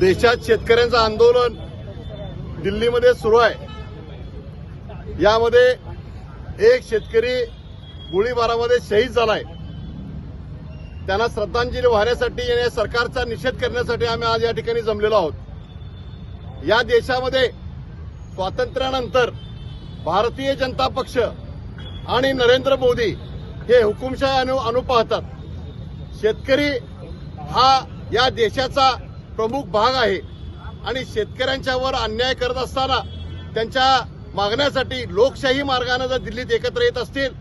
देशात शेतकऱ्यांचं आंदोलन दिल्लीमध्ये सुरू आहे. यामध्ये एक शेतकरी गोळीबारामध्ये शहीद झालाय. त्यांना श्रद्धांजली वाहण्यासाठी आणि सरकारचा निषेध करण्यासाठी आम्ही आज या ठिकाणी जमलेलो आहोत. या देशामध्ये स्वातंत्र्यानंतर भारतीय जनता पक्ष आणि नरेंद्र मोदी हे हुकुमशाही अनु अनुपाहतात. शेतकरी हा या देशाचा प्रमुख भाग आहे. आणि शेतकऱ्यांच्यावर अन्याय करत असताना त्यांच्या मागण्यासाठी लोकशाही मार्गाने जर दिल्लीत एकत्र येत असतील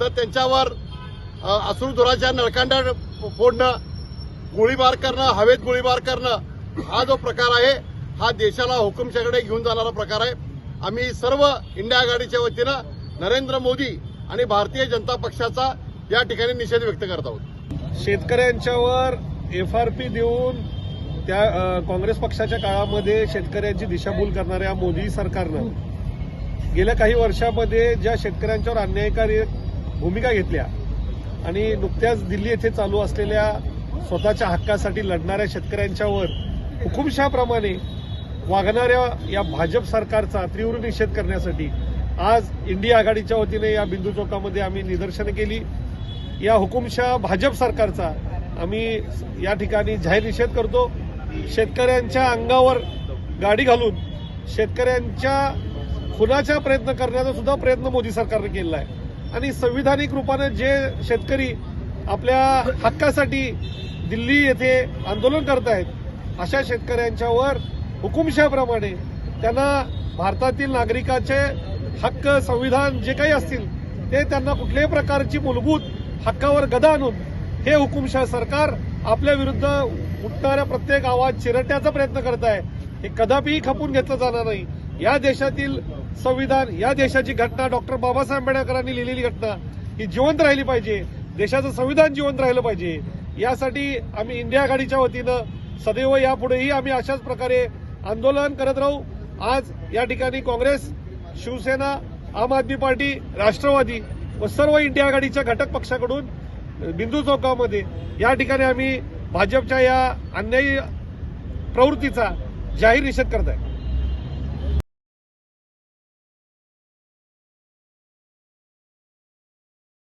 तर त्यांच्यावर असुरधुराच्या अश्रुधुराच्या नळकांड्या फोडणं गोळीबार करणं हवेत गोळीबार करणं हा जो प्रकार आहे हा देशाला हुकुमशाकडे घेऊन जाणारा प्रकार आहे. आम्ही सर्व इंडिया आघाडीच्या वतीनं नरेंद्र मोदी आणि भारतीय जनता पक्षाचा या ठिकाणी निषेध व्यक्त करत आहोत. शेतकऱ्यांच्यावर एफ आर पी देऊन त्या काँग्रेस पक्षाच्या काळामध्ये शेतकऱ्यांची दिशाभूल करणाऱ्या मोदी सरकारनं गेल्या काही वर्षामध्ये ज्या शेतकऱ्यांच्यावर अन्यायकारी भूमिका घेतल्या आणि नुकत्याच दिल्ली येथे चालू असलेल्या स्वतःच्या हक्कासाठी लढणाऱ्या शेतकऱ्यांच्यावर हुकुमशाप्रमाणे वागणाऱ्या या भाजप सरकारचा तीव्र निषेध करण्यासाठी आज इंडिया आघाडीच्या वतीने या बिंदू चौकामध्ये आम्ही निदर्शनं केली. या हुकुमशाह भाजप सरकारचा आम्ही या ठिकाणी जाहीर निषेध करतो. शेतकऱ्यांच्या अंगावर गाडी घालून शेतकऱ्यांच्या खुनाचा प्रयत्न करण्याचा सुद्धा प्रयत्न मोदी सरकारने केलेला आहे. आणि संविधानिक रूपानं जे शेतकरी आपल्या हक्कासाठी दिल्ली येथे आंदोलन करत आहेत अशा शेतकऱ्यांच्यावर हुकुमशाप्रमाणे त्यांना भारतातील नागरिकाचे हक्क संविधान जे काही असतील ते त्यांना कुठल्याही प्रकारची मूलभूत हक्कावर गदा आणून हे हुकुमशाह सरकार आपल्या विरुद्ध उठणाऱ्या प्रत्येक आवाज चिरटण्याचा प्रयत्न करत आहे हे कदापिही खपून घेतलं जाणार नाही. या देशातील संविधान या देशाची घटना डॉक्टर बाबासाहेब आंबेडकरांनी लिहिलेली घटना ही जिवंत राहिली पाहिजे. देशाचं संविधान जिवंत राहिलं पाहिजे. यासाठी आम्ही इंडिया आघाडीच्या वतीनं सदैव यापुढेही आम्ही अशाच प्रकारे आंदोलन करत राहू. आज या ठिकाणी काँग्रेस शिवसेना आम आदमी पार्टी राष्ट्रवादी व सर्व इंडिया आघाडीच्या घटक पक्षाकडून बिंदू चौकामध्ये या ठिकाणी आम्ही भाजपच्या या अन्यायी प्रवृत्तीचा जाहीर निषेध करत आहे